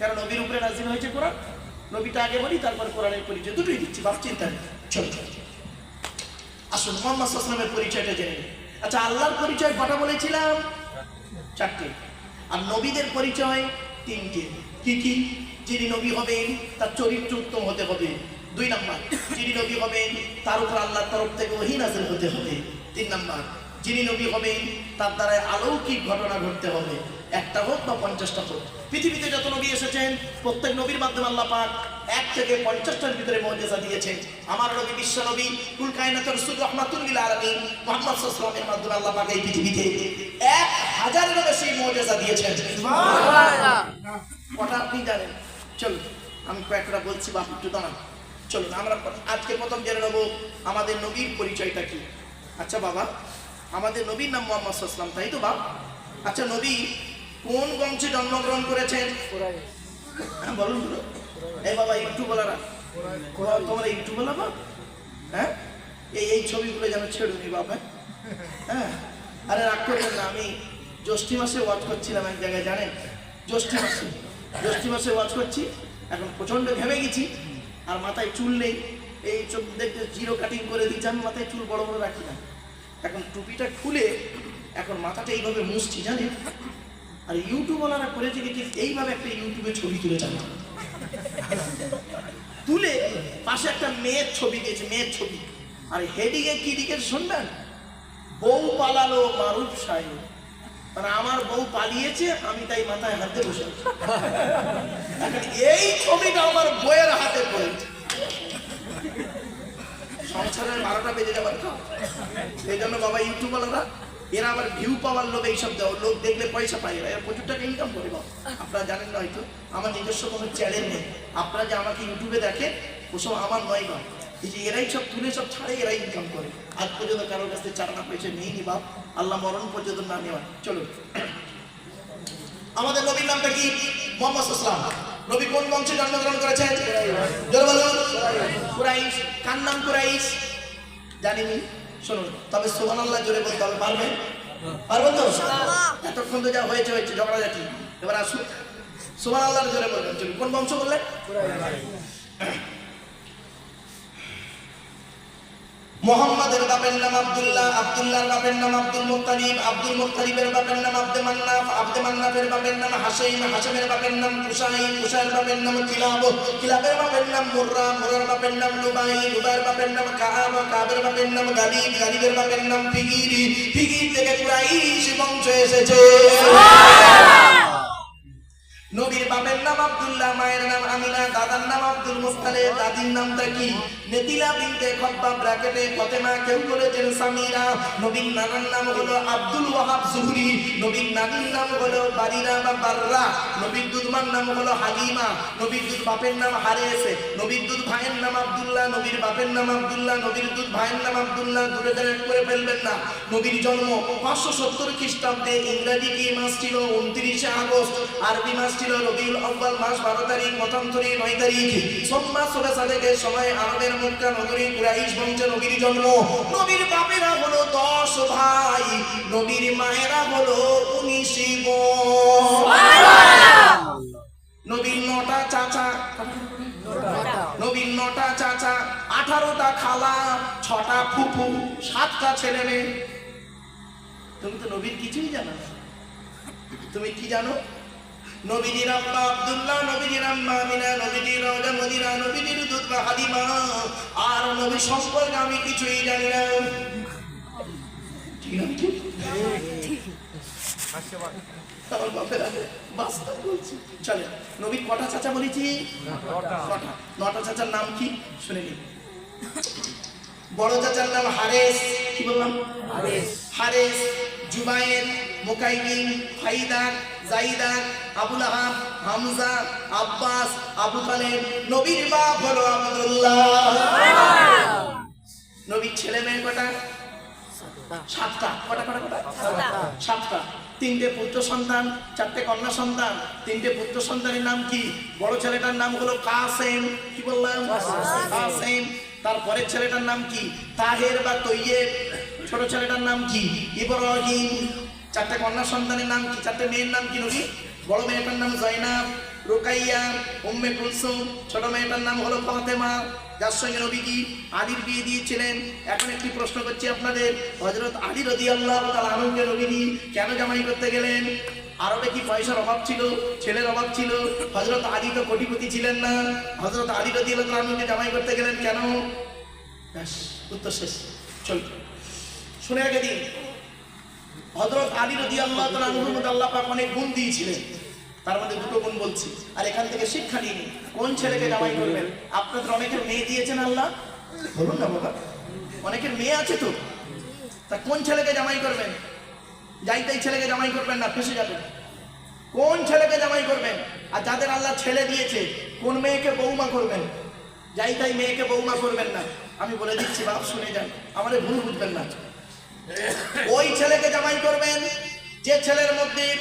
কারণ নবীর উপরে নাজিল হয়েছে কোরআন। নবীটা আগে বলি, তারপর কোরআনের পরিচয়। দুটোই দিচ্ছি, বাপ চিন্তা নেই। চলো চলো। আসুন, মোহাম্মদ সাল্লামের পরিচয়টা জেনে আচ্ছা আল্লাহর পরিচয় কটা বলেছিলাম? চারটে। আর নবীদের পরিচয় তিনটে। কি কি? যিনি নবী হবেন, তার চরিত্র উত্তম হতে হবে। দুই নাম্বার, যিনি নবী হবেন, তার উপর আল্লাহর তরফ থেকে ওহি হতে হবে। তিন নাম্বার যিনি নবী হবেন তার দ্বারা অলৌকিক ঘটনা ঘটতে হবে। একটা হোক বা পঞ্চাশটা হোক। পৃথিবীতে যত নবী এসেছেন প্রত্যেক নবীর মাধ্যমে আল্লাহ পাক এক থেকে পঞ্চাশটার ভিতরে মর্যাদা দিয়েছেন। আমার নবী বিশ্ব নবী কুল কায়নাতের রসুল রহমাতুল্লিল আলমী মোহাম্মদ সাল্লামের মাধ্যমে আল্লাহ পাক এই পৃথিবীতে এক হাজারেরও বেশি মর্যাদা দিয়েছেন। কটা আপনি জানেন। চলুন আমি কয়েকটা বলছি বাপ একটু দাঁড়ান। চলুন আমরা আজকে প্রথম জেনে নেব আমাদের নবীর পরিচয়টা কি। আচ্ছা বাবা আমাদের নবীর নাম মোহাম্মদ সাল্লাম তাই তো বাপ? আচ্ছা নবী কোন বংশে জন্মগ্রহণ করেছেন? হ্যাঁ বলুন এই বাবা, একটু বলারা তোমরা একটু বলা বাপ? হ্যাঁ? এই এই ছবিগুলো যেন ছেড়ুনি বাবা হ্যাঁ? আরে, রাগ করবেন না, আমি জ্যৈষ্ঠী মাসে ওয়াচ করছিলাম এক জায়গায়, জানেন? জ্যৈষ্ঠী মাসে। জ্যৈষ্ঠী মাসে ওয়াচ করছি, এখন প্রচণ্ড ঘেমে গেছি, আর মাথায় চুল নেই। এই চোখ দেখতে জিরো কাটিং করে দিচ্ছি আমি মাথায় চুল বড় বড় রাখি না। এখন টুপিটা খুলে এখন মাথাটা এইভাবে মুছছি, জানেন? আর ইউটিউবওয়ালারা করেছে কি এইভাবে একটা ইউটিউবে ছবি তুলে চালানো তুলে পাশে একটা মেয়ের ছবি দিয়েছে, মেয়ের ছবি। আর হেডিংয়ে কি লিখেছে শুনবেন? বউ পালালো মারুফ সাহেব। মানে আমার বউ পালিয়েছে, আমি তাই মাথায় হাতে বসে। এই ছবিটা আমার বইয়ের হাতে পড়েছে সংসারের বারোটা বেজে যাবার সেই জন্য বাবা ইউটিউবাররা এরা আবার ভিউ পাওয়ার লোক এইসব দেওয়া। লোক দেখলে পয়সা পায়। এরা প্রচুর টাকা ইনকাম করে বাবা। আপনারা জানেন না হয়তো। আমার নিজস্ব কোনো চ্যানেল নেই। আপনারা যে আমাকে ইউটিউবে দেখেন ওসব আমার নয় এই যে এরাই সব তুলে, সব ছাড়ে, এরাই ইনকাম করে। আজ পর্যন্ত কারোর কাছ থেকে চার না পয়সা নিয়ে বাপ। আল্লাহ মরণ পর্যন্ত না নেওয়া চলো আমাদের নবীর নামটা কি? মোহাম্মদ ইসলাম নবী কোন বংশে জন্মগ্রহণ করেছেন? জোরে বলুন। কুরাইশ। কার নাম কুরাইশ? জানিনি শুনুন। তবে সুবহানাল্লাহ জোরে বলতে হবে পারবেন পারবেন তো? এতক্ষণ তো যা হয়েছে হয়েছে ঝগড়াঝাটি। এবার আসুন। সুবহানাল্লাহ জোরে বলবেন। কোন বংশ বললেন? মোহাম্মদের বাপের নাম আব্দুল্লাহ আব্দুল্লাহর বাপের নাম আব্দুল মুত্তালিব আব্দুল মুত্তালিবের বাপের নাম আব্দে মান্নাফ আব্দে মান্নাফের বাপের নাম হাসেম হাসেমের বাপের নাম কুসাই কুসাইয়ের বাপের নাম কিলাব কিলাবের বাপের নাম মুর্রা মুর্রার বাপের নাম লুবাই লুবাইয়ের বাপের নাম কাব কাবের বাপের নাম গালিব গালিবের বাপের নাম ফিগিরি ফিগির থেকে কুরাইশ বংশ এসেছে নবীর বাপের নাম আব্দুল্লাহ, মায়ের নাম আমিনা, দাদার নাম আব্দুল মুস্তালে দাদির নামটা কি? নেতিলা বিনতে খব্বা ব্র্যাকেটে ফতেমা কেউ বলেছেন সামিরা। নবীর নানার নাম হলো আব্দুল ওয়াহাব জুহরি। নবীর নানির নাম হলো বারিরা বা বাররা। নবীর দুধমার নাম হলো হালিমা। নবীর দুধ বাপের নাম হারেছে নবীর দুধ ভাইয়ের নাম আব্দুল্লাহ। নবীর বাপের নাম আব্দুল্লাহ। নবীর দুধ ভাইয়ের নাম আব্দুল্লাহ। দূরে দূরে করে ফেলবেন না। নবীর জন্ম পাঁচশো সত্তর খ্রিস্টাব্দে ইংরাজি কি মাস ছিল? উনত্রিশে আগস্ট। আরবি মাস ছিল রবিউল আব্বাল মাস বারো তারিখ মতান্তরী নয় তারিখ। সোমবার সোলে সাদেকের সময় আরবের মক্কা নগরী কুরাইশ বংশে নবীর জন্ম। নবীর বাপেরা হলো দশ ভাই নবীর মায়েরা হলো উনিশ নবীর নটা চাচা নবীর নটা চাচা আঠারোটা খালা ছটা ফুফু সাতটা ছেলে মেয়ে। তুমি তো নবীর কিছুই জানো তুমি কি জানো? নবীজির আব্বা আব্দুল্লাহ নবীজির আম্মা আমিনা নবীজির রওজা মদিনা নবীজির দুধ হালিমা। আর নবী সম্পর্কে আমি কিছুই জানি না। ঠিক না আমার বাপের বাস্তব বলছি। চলে নবীর কটা চাচা বলেছি? কটা নটা। চাচার নাম কি? শুনে নিন বড় চাচার নাম হারেস। কি বললাম? হারেস। হারেস জুবায়ের মুকাইমিন ফাইদার জাইদার আবুল আহাব হামজা আব্বাস আবু তালেব নবীর বাপ হলো আব্দুল্লাহ। নবীর ছেলে মেয়ে কটা? সাতটা। কটা কটা কটা? সাতটা। তিনটে পুত্র সন্তান চারটে কন্যা সন্তান তিনটে পুত্র সন্তানের নাম কি? বড় ছেলেটার নাম হলো কাসেম। কি বললাম? কাসেম। তারপরের ছেলেটার নাম কি? তাহের বা তৈয়েব। ছোট ছেলেটার নাম কি? ইব্রাহিম। চারটে কন্যা সন্তানের নাম কি? চারটে মেয়ের নাম কি নবী? বড় মেয়েটার নাম জয়নাব, রোকাইয়া, উম্মে কুলসুম, ছোট মেয়েটার নাম হলো ফাতেমা। যার সঙ্গে নবীজি আলীর বিয়ে দিয়েছিলেন। এখন একটি প্রশ্ন করছি আপনাদের। হজরত আলী রদি আল্লাহ তার আনন্দকে নবীজি কেন জামাই করতে গেলেন? আরবে কি পয়সার অভাব ছিল? ছেলের অভাব ছিল? হজরত আলী তো কোটিপতি ছিলেন না। হজরত আলী রদি আল্লাহ আনন্দকে জামাই করতে গেলেন কেন? ব্যাস, উত্তর শেষ। চল। শুনে আগে দিন। হজরত আলী রদি আল্লাহ তালুর আল্লাহ পাক অনেক গুণ দিয়েছিলেন। তার মধ্যে দুটো গুণ বলছি। আর এখান থেকে শিক্ষা নিয়ে। কোন ছেলেকে জামাই করবেন? আপনাদের অনেকের মেয়ে দিয়েছেন আল্লাহ? বলুন না বাবা। অনেকের মেয়ে আছে তো? তা কোন ছেলেকে জামাই করবেন? যাই তাই ছেলেকে জামাই করবেন না, ফেসে যাবেন। কোন ছেলেকে জামাই করবেন? আর যাদের আল্লাহ ছেলে দিয়েছে, কোন মেয়েকে বৌমা করবেন? যাই তাই মেয়েকে বৌমা করবেন না। আমি বলে দিচ্ছি, বাপ শুনে যান। আমাদের ভুল বুঝবেন না। ওই ছেলেকে জামাই করবেন যে ছেলের মধ্যে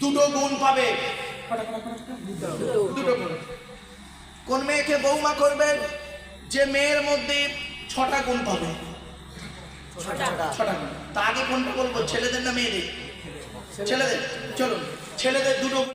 দুটো গুণ পাবে। দুটো গুণ। কোন মেয়েকে বৌমা করবেন যে মেয়ের মধ্যে ছটা গুণ পাবে। ছটা গুণ। তা আগে কোনটা বলব? ছেলেদের না মেয়েদের? ছেলেদের। চলুন। ছেলেদের দুটো